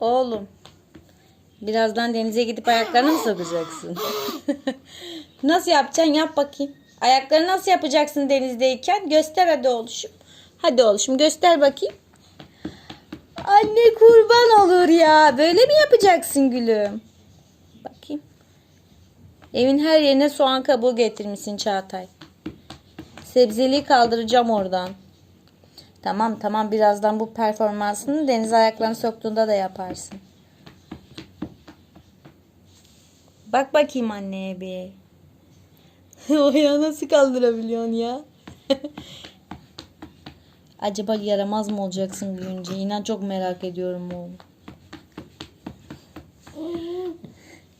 Oğlum. Birazdan denize gidip ayaklarını mı sokacaksın? nasıl yapacaksın? Yap bakayım. Ayakları nasıl yapacaksın denizdeyken? Göster hadi oğluşum. Hadi oğluşum göster bakayım. Anne kurban olur ya. Böyle mi yapacaksın gülüm? Bakayım. Evin her yerine soğan kabuğu getirmişsin Çağatay. Sebzeliği kaldıracağım oradan. Tamam tamam birazdan bu performansını deniz ayaklarını soktuğunda da yaparsın. Bak bakayım anneye bir. o ayağı nasıl kaldırabiliyorsun ya? Acaba yaramaz mı olacaksın büyüyünce? İnan çok merak ediyorum oğlum.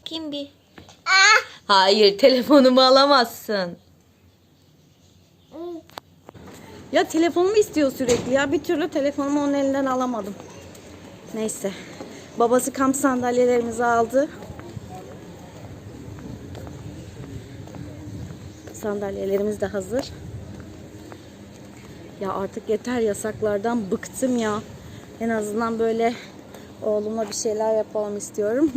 Kim bir? Hayır telefonumu alamazsın. Ya telefonumu istiyor sürekli ya. Bir türlü telefonumu onun elinden alamadım. Neyse. Babası kamp sandalyelerimizi aldı. Sandalyelerimiz de hazır. Ya artık yeter yasaklardan bıktım ya. En azından böyle oğlumla bir şeyler yapalım istiyorum.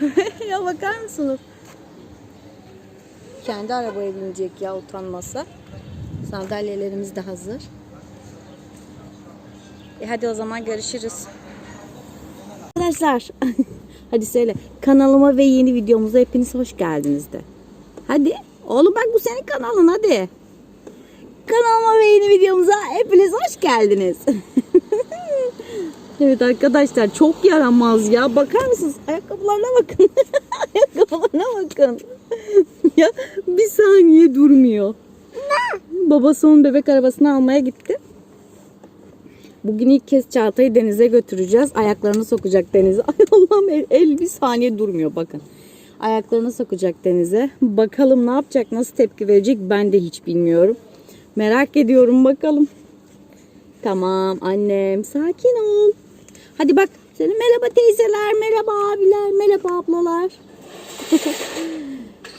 ya bakar mısınız? Kendi arabaya binecek ya utanmasa. Sandalyelerimiz de hazır. E hadi o zaman görüşürüz. Arkadaşlar hadi söyle kanalıma ve yeni videomuza hepiniz hoş geldiniz de. Hadi oğlum bak bu senin kanalın hadi. Kanalıma ve yeni videomuza hepiniz hoş geldiniz. evet arkadaşlar çok yaramaz ya. Bakar mısınız? Ayakkabılarına bakın. Ayakkabılarına bakın. ya bir saniye durmuyor. Babası onun bebek arabasını almaya gitti. Bugün ilk kez Çağatay'ı denize götüreceğiz. Ayaklarını sokacak denize. Ay Allah'ım el, el bir saniye durmuyor bakın. Ayaklarını sokacak denize. Bakalım ne yapacak, nasıl tepki verecek ben de hiç bilmiyorum. Merak ediyorum bakalım. Tamam annem sakin ol. Hadi bak senin merhaba teyzeler, merhaba abiler, merhaba ablalar.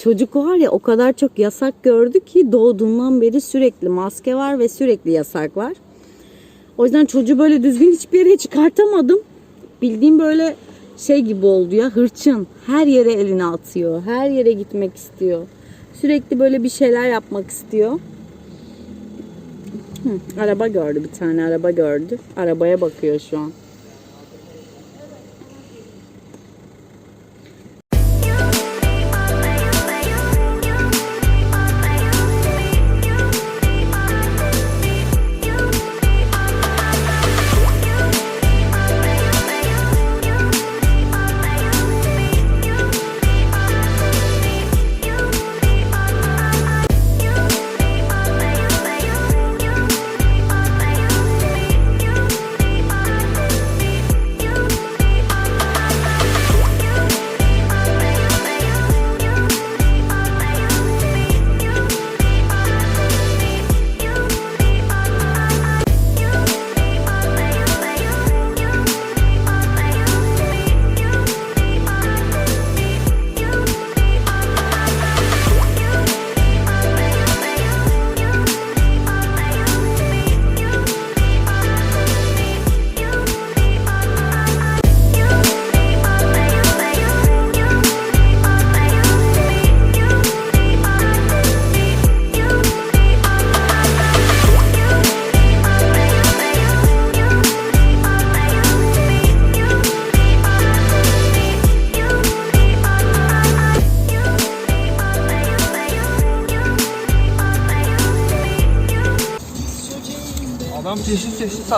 Çocuk var ya o kadar çok yasak gördü ki doğduğundan beri sürekli maske var ve sürekli yasak var. O yüzden çocuğu böyle düzgün hiçbir yere çıkartamadım. Bildiğim böyle şey gibi oldu ya hırçın. Her yere elini atıyor. Her yere gitmek istiyor. Sürekli böyle bir şeyler yapmak istiyor. Hı, araba gördü bir tane araba gördü. Arabaya bakıyor şu an.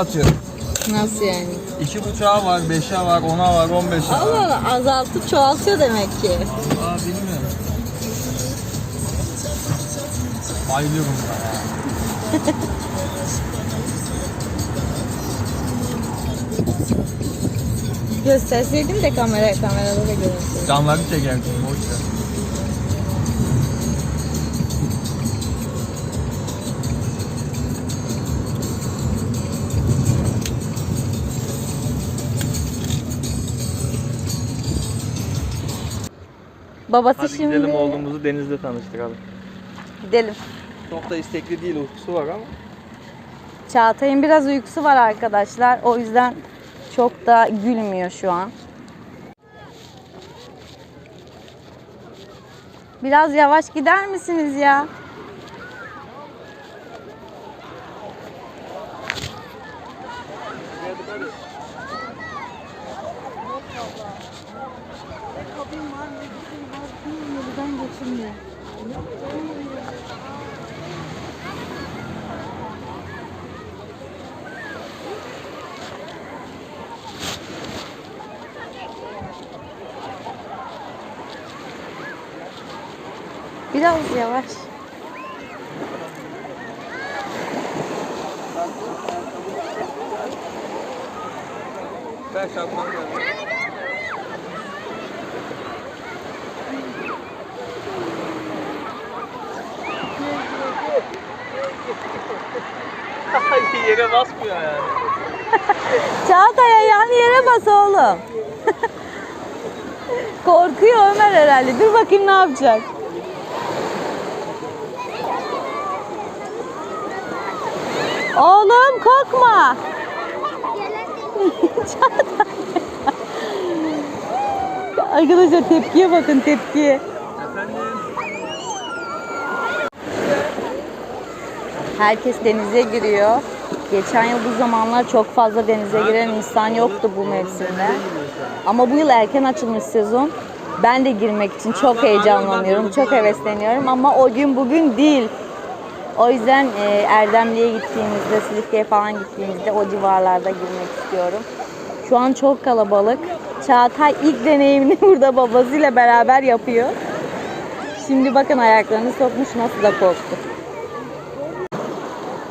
Çeşit çeşit satıyor. Nasıl yani? İki buçuğa var, beşe var, ona var, on beşe var. Allah Allah azaltıp çoğaltıyor demek ki. Aa bilmiyorum. Bayılıyorum buna ya. Gösterseydim de kamera kamerada da görünsün. Camları çekerdim, boş ver. Babası Hadi şimdi gidelim oğlumuzu denizde tanıştıralım. gidelim. Çok da istekli değil, uykusu var ama. Çağatay'ın biraz uykusu var arkadaşlar. O yüzden Çok da gülmüyor şu an. Biraz yavaş gider misiniz ya? Biraz yavaş. Ben şartman geldim. Yere basmıyor yani. Çağatay ayağını yere bas oğlum. Korkuyor Ömer herhalde. Dur bakayım ne yapacak. Oğlum korkma. Arkadaşlar tepkiye bakın tepkiye. Herkes denize giriyor. Geçen yıl bu zamanlar çok fazla denize giren insan yoktu bu mevsimde. Ama bu yıl erken açılmış sezon. Ben de girmek için çok heyecanlanıyorum, çok hevesleniyorum ama o gün bugün değil. O yüzden e, Erdemli'ye gittiğimizde, Silifke'ye falan gittiğimizde o civarlarda girmek istiyorum. Şu an çok kalabalık. Çağatay ilk deneyimini burada babasıyla beraber yapıyor. Şimdi bakın ayaklarını sokmuş nasıl da korktu.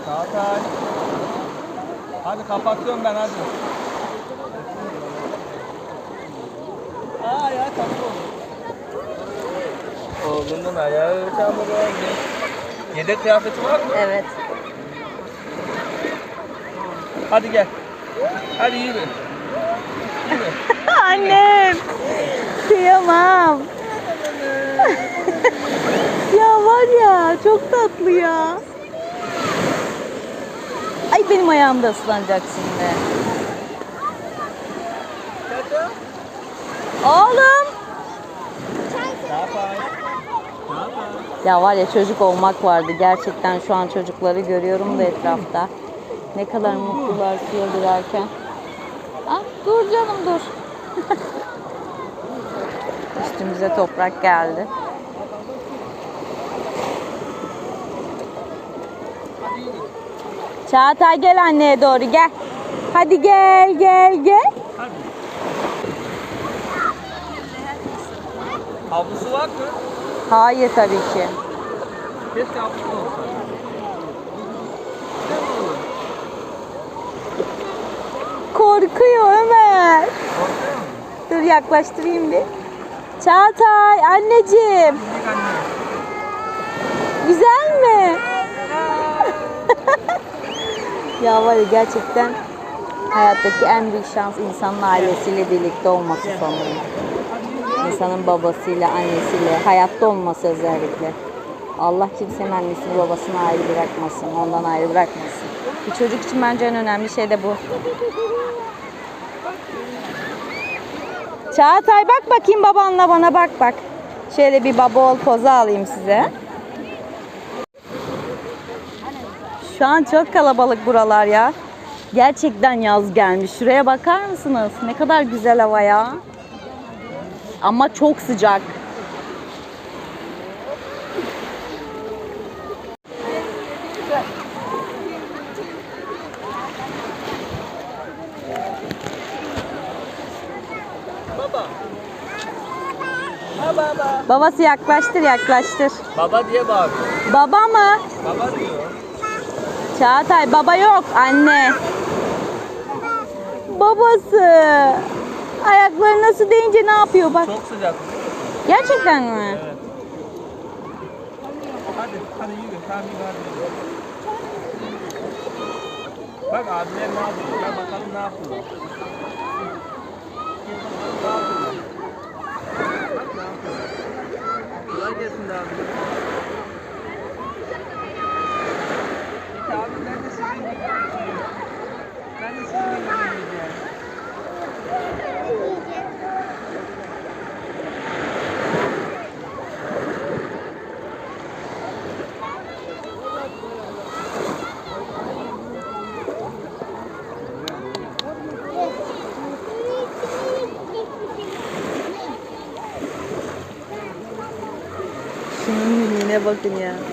Çağatay. Hadi kapatıyorum ben hadi. Aa ya tatlı oldu. Oğlumun ayağı çamur oldu. Yedek kıyafeti var mı? Evet. Hadi gel. Hadi yürü. Yürü. Annem. Kıyamam. ya var ya çok tatlı ya. Ay benim ayağım da ıslanacak şimdi. Oğlum. Ya var ya çocuk olmak vardı. Gerçekten şu an çocukları görüyorum da etrafta. Ne kadar mutlular suya girerken. Ah dur canım dur. Üstümüze toprak geldi. Hadi. Çağatay gel anneye doğru gel. Hadi gel gel gel. Hadi. Havlusu var mı? Hayır tabii ki. Keşke havlusu olsa. Korkuyor Ömer. Korkuyor? Dur yaklaştırayım bir. Çağatay anneciğim. Güzel mi? Ya var ya gerçekten hayattaki en büyük şans insanın ailesiyle birlikte olması sanırım. İnsanın babasıyla, annesiyle, hayatta olması özellikle. Allah kimsenin annesini babasını ayrı bırakmasın, ondan ayrı bırakmasın. Bir çocuk için bence en önemli şey de bu. Çağatay bak bakayım babanla bana bak bak. Şöyle bir baba ol pozu alayım size. Şu an çok kalabalık buralar ya. Gerçekten yaz gelmiş. Şuraya bakar mısınız? Ne kadar güzel hava ya. Ama çok sıcak. Baba. Babası yaklaştır yaklaştır. Baba diye bağırıyor. Baba mı? Baba diyor. Çağatay baba yok anne. Babası. Ayakları nasıl deyince ne yapıyor bak. Çok sıcak. Gerçekten mi? Evet. Hadi, hadi yürü. Tamam yürü hadi. Bak abiler ne yapıyor? Ben bakalım ne yapıyorlar? Bak ne yapıyorlar. Kolay gelsin abi. ki abi ben de sizin gibi düşünüyorum. Ben de sizin gibi düşünüyorum. Şunun miline bakın ya.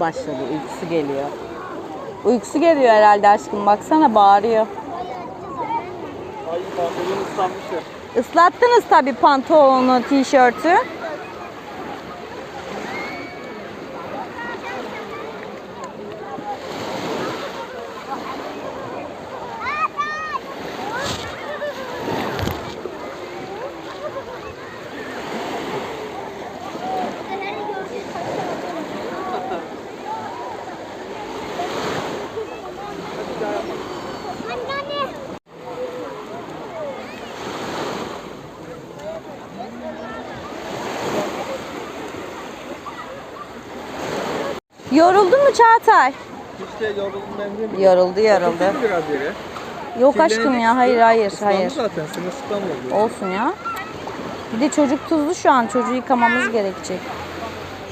Bağırmaya başladı. Uykusu geliyor. Uykusu geliyor herhalde aşkım. Baksana bağırıyor. Ay pantolon ıslanmıştır. Islattınız tabii pantolonu, tişörtü. Yoruldun mu Çağatay? Hiç de yoruldum ben değil mi? Yoruldu yoruldu. Otursun biraz yere. Yok aşkım ya hayır hayır hayır. zaten oldu. Olsun ya. Bir de çocuk tuzlu şu an. Çocuğu yıkamamız gerekecek.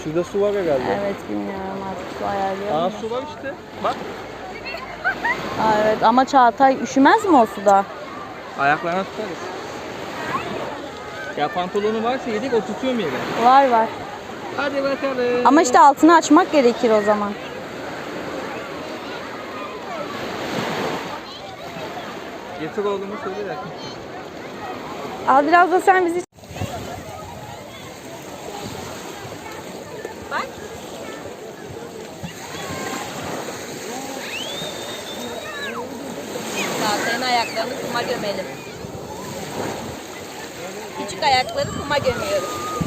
Şurada su var herhalde. Evet bilmiyorum artık su ayarlayalım. Aa da. su var işte. Bak. Aa, evet ama Çağatay üşümez mi o suda? Ayaklarına tutarız. Ya pantolonu varsa yedik o tutuyor mu yere? Var var. Hadi bakalım. Ama işte altını açmak gerekir o zaman. Getir oğlumu söyle de. Al biraz da sen bizi... Bak. Çağatay'ın ayaklarını kuma gömelim. Küçük ayakları kuma gömüyoruz.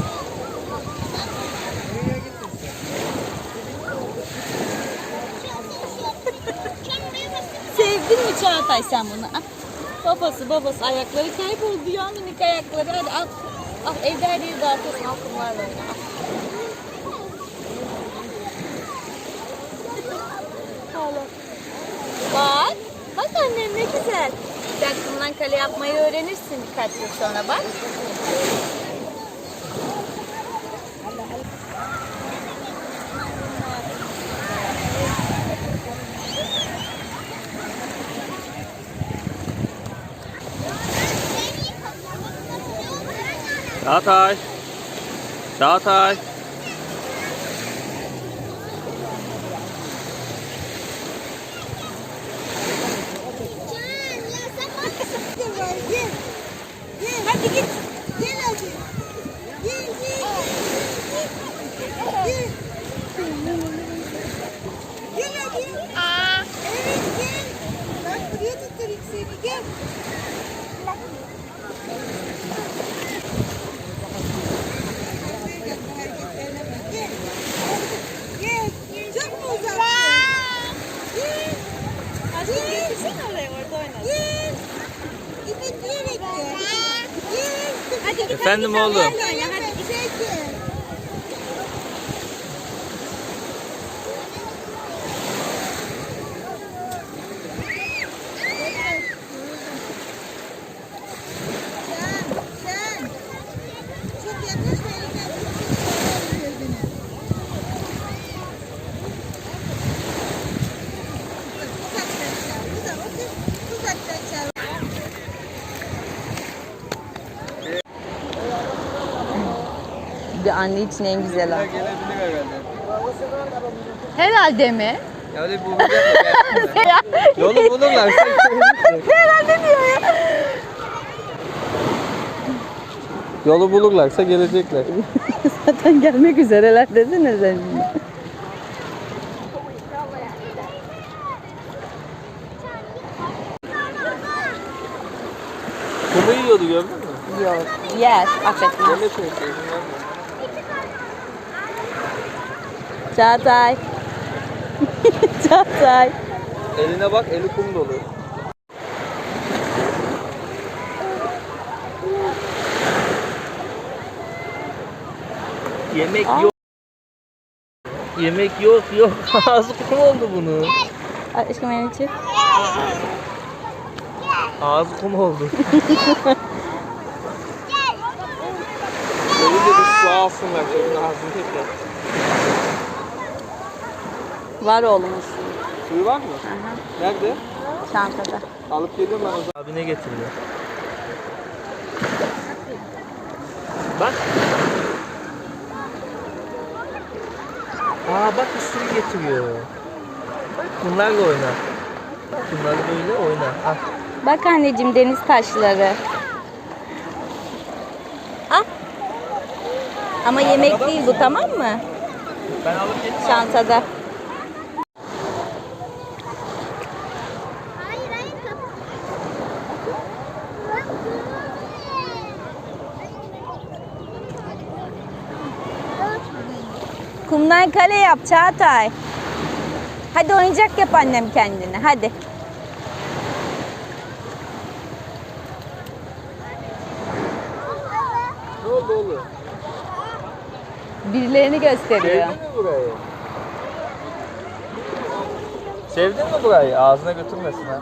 Sevdin mi Çağatay sen bunu? Babası babası ayakları kayboldu ya minik ayakları. Hadi al. Al evde her yeri dağıtıyorsun. Al kumlarla oyna. Bak. Bak annem ne güzel. Sen kumdan kale yapmayı öğrenirsin birkaç yıl sonra bak. Çağatay. Çağatay. Hadi git. Gel hadi. Gel gel. Gel. Gel hadi. Evet gel. Bak buraya tutturayım seni gel. Gel. Gel. Çok mu uzak? Gel. Gel. Getirsene oraya orada oyna. Gel. İpekleyerek gel. Gel. Hadi git. Efendim oğlum. Gel hadi güzel gel. Sen, sen. Çok yaklaşma elinden tutsun gözünü. Uzaktan çağır, uzak, otur. Uzaktan çağır. Bir anne için en güzel an. gelebilir herhalde. Herhalde mi? Ya öyle bulacak gelsinler. Yolu bulurlarsa Herhalde diyor ya. Yolu bulurlarsa gelecekler. Zaten gelmek üzereler desene sen. Kumu yiyordu gördün mü? Yok. Yer. Affetmez. İstiyorsun yapma. Çağatay. Çağatay. Eline bak eli kum dolu. Yemek Aa. yok. Yemek yok yok. Ağzı kum oldu bunu. Aşkım benim için. Ağzı kum oldu. Ölünce bir su alsınlar çocuğun ağzını tekrar. Var oğlumuz. Suyu var mı? Aha. Nerede? Çantada. Alıp geliyorum ben o zaman. Abi ne getirdi? Bak. Aa bak bir sürü getiriyor. Bunlarla oyna. Bak bunları böyle oyna. Al. Bak anneciğim deniz taşları. Ah. Ama yemek değil bu tamam mı? Ben alıp getireyim. Çantada. Kumdan kale yap Çağatay. Hadi oyuncak yap annem kendine hadi. Ne oldu oğlum? Birilerini gösteriyor. Sevdin mi burayı? Sevdin mi burayı? Ağzına götürmesin ha.